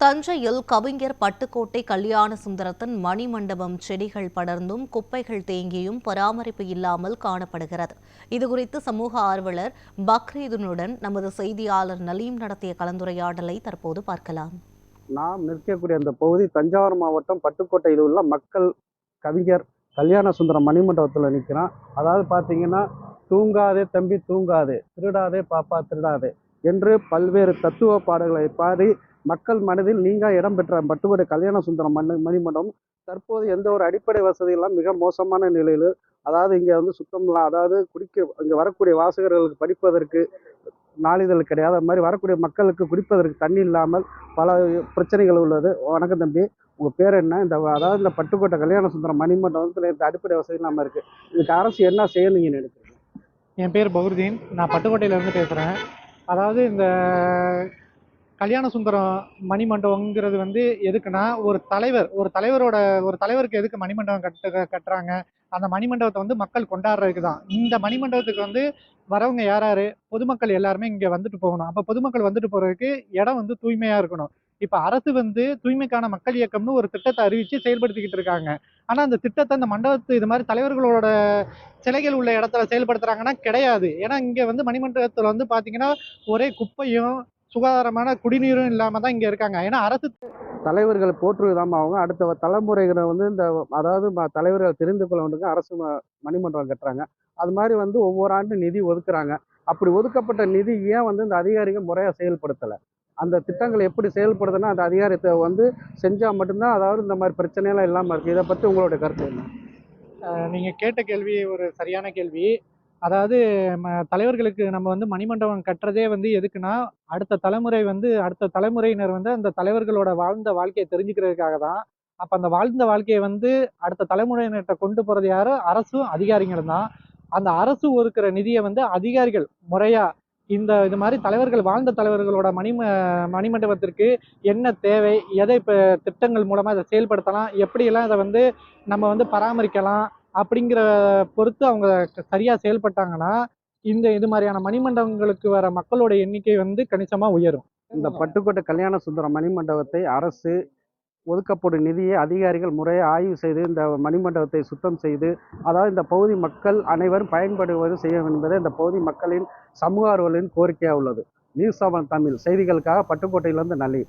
தஞ்சையில் கவிஞர் பட்டுக்கோட்டை கல்யாண சுந்தரத்தின் மணிமண்டபம் செடிகள் படர்ந்தும் குப்பைகள் தேங்கியும் பராமரிப்பு இல்லாமல் காணப்படுகிறது. இதுகுறித்து சமூக ஆர்வலர் பக்ரீதுனுடன் நமது செய்தியாளர் நலீம் நடத்திய கலந்துரையாடலை தற்போது பார்க்கலாம். நாம் நிற்கக்கூடிய அந்த பகுதி தஞ்சாவூர் மாவட்டம் பட்டுக்கோட்டையில் உள்ள மக்கள் கவிஞர் கல்யாண சுந்தரம் மணிமண்டபத்தில் நிற்கிறான் அதாவது பார்த்தீங்கன்னா தூங்காதே தம்பி தூங்காதே திருடாதே பாப்பா திருடாதே என்று பல்வேறு தத்துவ பாடல்களை பாடி மக்கள் மனதில் நீங்க இடம் பெற்ற பட்டுக்கோட்டை கல்யாண சுந்தரம் மணி மணிமண்டபம் தற்போது எந்த ஒரு அடிப்படை வசதியெல்லாம் மிக மோசமான நிலையில் அதாவது இங்கே வந்து சுத்தம் அதாவது குடிக்க இங்கே வரக்கூடிய வாசகர்களுக்கு படிப்பதற்கு நாளிதழ் கிடையாது. அது மாதிரி வரக்கூடிய மக்களுக்கு குடிப்பதற்கு தண்ணி இல்லாமல் பல பிரச்சனைகள் உள்ளது. வணக்கம் தம்பி. உங்கள் பேர் என்ன? இந்த அதாவது இந்த பட்டுக்கோட்டை கல்யாண சுந்தரம் மணிமண்டபத்தில் இந்த அடிப்படை வசதி இல்லாமல் இருக்குது இதுக்கு அரசு என்ன செய்ய நீங்க நினைக்கிறீங்க? என் பேர் பௌர்தீன் நான் பட்டுக்கோட்டையிலேருந்து பேசுகிறேன் அதாவது இந்த கல்யாண சுந்தரம் மணிமண்டபங்கிறது வந்து எதுக்குன்னா ஒரு தலைவர் ஒரு தலைவரோட ஒரு தலைவருக்கு எதுக்கு மணிமண்டபம் கட்டு கட்டுறாங்க? அந்த மணிமண்டபத்தை வந்து மக்கள் கொண்டாடுறதுக்கு தான். இந்த மணிமண்டபத்துக்கு வந்து வரவங்க யார் யார் பொதுமக்கள் எல்லாருமே இங்கே வந்துட்டு போகணும். அப்போ பொதுமக்கள் வந்துட்டு போகிறதுக்கு இடம் வந்து தூய்மையாக இருக்கணும். இப்போ அரசு வந்து தூய்மைக்கான மக்கள் இயக்கம்னு ஒரு திட்டத்தை அறிவித்து செயல்படுத்திக்கிட்டு இருக்காங்க. ஆனால் அந்த திட்டத்தை அந்த மண்டபத்து இது மாதிரி தலைவர்களோட சிலைகள் உள்ள இடத்துல செயல்படுத்துகிறாங்கன்னா கிடையாது. ஏன்னா இங்கே வந்து மணிமண்டபத்தில் வந்து பார்த்தீங்கன்னா ஒரே குப்பையும் சுகாதாரமான குடிநீரும் இல்லாம தான் இங்க இருக்காங்க. ஏன்னா அரசு தலைவர்களை போற்றுவதாம அவங்க அடுத்த தலைமுறைகளை வந்து இந்த அதாவது தலைவர்கள் தெரிந்து கொள்ள வேண்டும் அரசு ம- மணிமண்டபம் கட்டுறாங்க. அது மாதிரி வந்து ஒவ்வொரு ஆண்டு நிதி ஒதுக்குறாங்க. அப்படி ஒதுக்கப்பட்ட நிதி ஏன் வந்து இந்த அதிகாரிகள் முறையாக செயல்படுத்தலை? அந்த திட்டங்கள் எப்படி செயல்படுதுன்னா அந்த அதிகாரத்தை வந்து செஞ்சால் மட்டும்தான் அதாவது இந்த மாதிரி பிரச்சனையெல்லாம் இல்லாமல் இருக்குது இதை பற்றி உங்களுடைய கருத்து என்ன? அஹ், நீங்க கேட்ட கேள்வி ஒரு சரியான கேள்வி. அதாவது தலைவர்களுக்கு நம்ம வந்து மணிமண்டபம் கட்டுறதே வந்து எதுக்குன்னா அடுத்த தலைமுறை வந்து அடுத்த தலைமுறையினர் வந்து அந்த தலைவர்களோட வாழ்ந்த வாழ்க்கையை தெரிஞ்சுக்கிறதுக்காக தான். அப்போ அந்த வாழ்ந்த வாழ்க்கையை வந்து அடுத்த தலைமுறையினர்கிட்ட கொண்டு போகிறது யாரு? அரசும் அதிகாரிகளும் தான். அந்த அரசு ஒதுக்குற நிதியை வந்து அதிகாரிகள் முறையாக இந்த இது மாதிரி தலைவர்கள் வாழ்ந்த தலைவர்களோட மணி மணிமண்டபத்திற்கு என்ன தேவை எதை இப்போ திட்டங்கள் மூலமாக இதை செயல்படுத்தலாம் எப்படியெல்லாம் இதை வந்து நம்ம வந்து பராமரிக்கலாம் அப்படிங்கிற பொறுத்து அவங்க க- சரியா செயல்பட்டாங்கன்னா இந்த இது மாதிரியான மணிமண்டபங்களுக்கு வர மக்களோட எண்ணிக்கை வந்து கணிசமா உயரும். இந்த பட்டுக்கோட்டை கல்யாண சுந்தரம் மணிமண்டபத்தை அரசு ஒதுக்கப்படும் நிதியை அதிகாரிகள் முறையாக ஆய்வு செய்து இந்த மணிமண்டபத்தை சுத்தம் செய்து அதாவது இந்த பகுதி மக்கள் அனைவரும் பயன்படுவது செய்ய வேண்டும் என்பதே இந்த பகுதி மக்களின் சமூக ஆர்வலின் கோரிக்கையாக உள்ளது. நியூஸ் செவன் தமிழ் செய்திகளுக்காக பட்டுக்கோட்டையிலிருந்து நல்லி